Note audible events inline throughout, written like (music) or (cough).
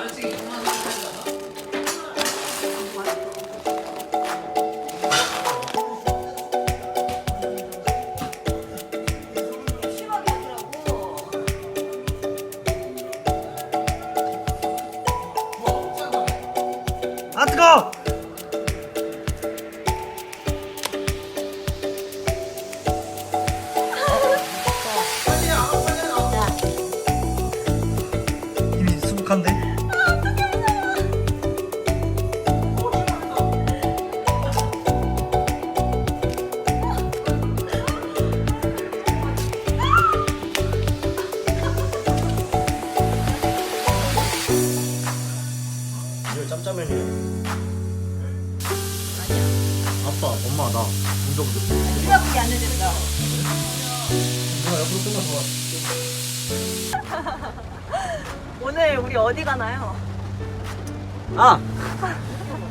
아르지 정말 짜면이에요. 아빠, 엄마, 나 본적 없어. 생각이 안 해졌어. 누가 옆으로 끝나서 (laughs) 오늘 우리 어디 가나요? 아!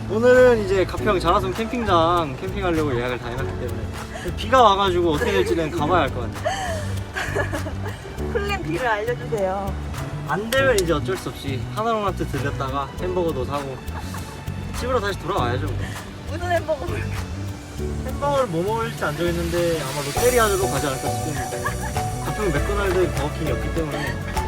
오늘은 이제 가평 자라섬 캠핑장 캠핑하려고 예약을 다 해놨기 때문에 비가 와가지고 어떻게 될지는 가봐야 할 것 같네 (laughs) 플랜 B를 알려주세요. 안 되면 이제 어쩔 수 없이 하나로마트 들렸다가 햄버거도 사고 집으로 다시 돌아와야죠 뭐. 무슨 햄버거 먹을까? 햄버거를 뭐 먹을지 안 정했는데 아마 롯데리아로 가지 않을까 싶습니다 가평 맥도날드 버거킹이 없기 때문에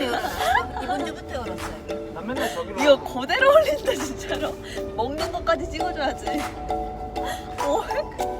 열었어. 이번 주부터 열었어 여기. 난 맨날 저기로 이거 그대로 올린다 진짜로. 먹는 것까지 찍어줘야지. 어?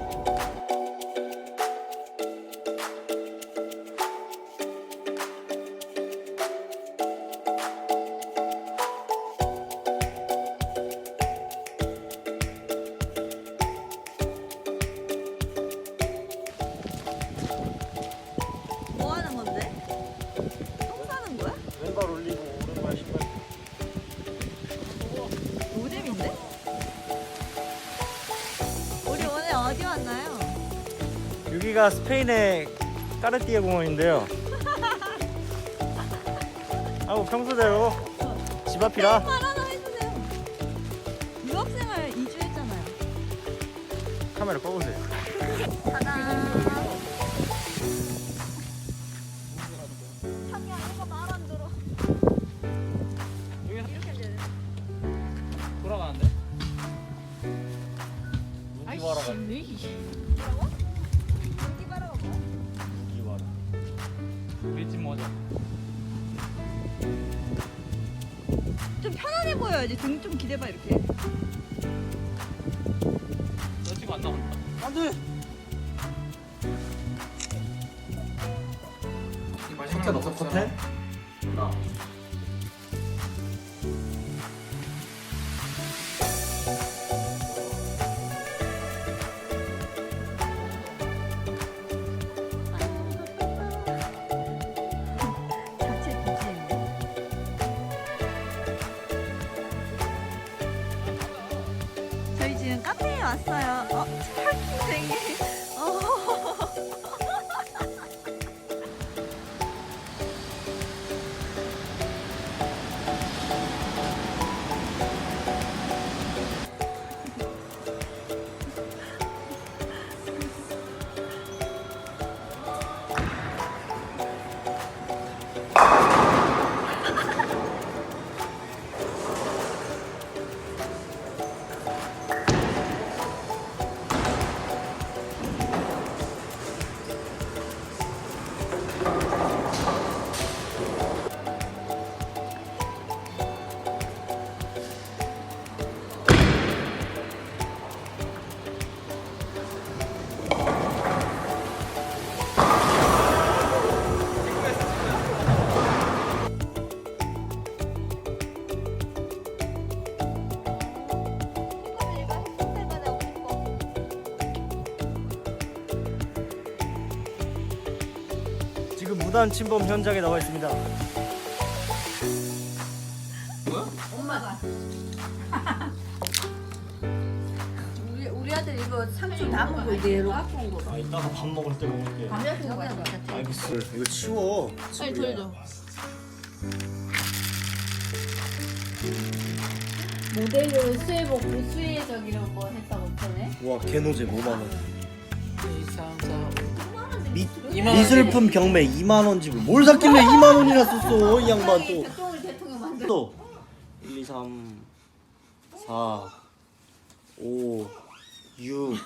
여기가 스페인의 까르띠에 공원인데요. 아우 평소대로 집 앞이라 말 하나 해주세요. 유학생활 2주 했잖아요. 카메라 꺼보세요. 짜잔. 자기야 이거 말안 들어. 이렇게. 돌아가는데? 뭐 좀 편안해 보여야지. 등 좀 기대봐 이렇게. 너 지금 안 나온다. 안돼. 컨텐 없어 컨텐? 나. 왔어요. 어, 파킹쟁이. 지금 무단 침범 현장에 나와 있습니다. 엄마가. (laughs) 우리 우리 아들 이거 상추 다 먹고 이대로 갖고 온 거. 아 이따가 밥 먹을 때 먹을게. 가면서 먹어야 돼. 알겠어. 이거 치워. 아니 돌죠. 모델료 수혜복 수혜 저기로 뭐 했다고 전에? 와 개노제 5만 원. 2, 3, 4, 미, 2만 원 미술품 경매 2만 원 지불. 뭘 샀길래 2만 원이나 썼어 이 양반 또. 또 1, 2, 3, 4, 5, 6.